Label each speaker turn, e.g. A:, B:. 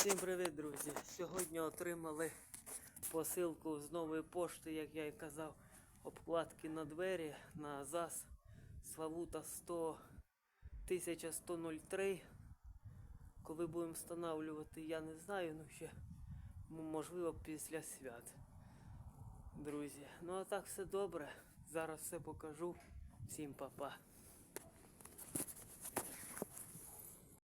A: Всім привіт, друзі! Сьогодні отримали посилку з нової пошти, як я і казав, обкладки на двері на ЗАЗ Славута 100 1103. Коли будемо встановлювати, я не знаю, ну ще можливо після свят. Друзі. Ну а так все добре. Зараз все покажу. Всім па-па.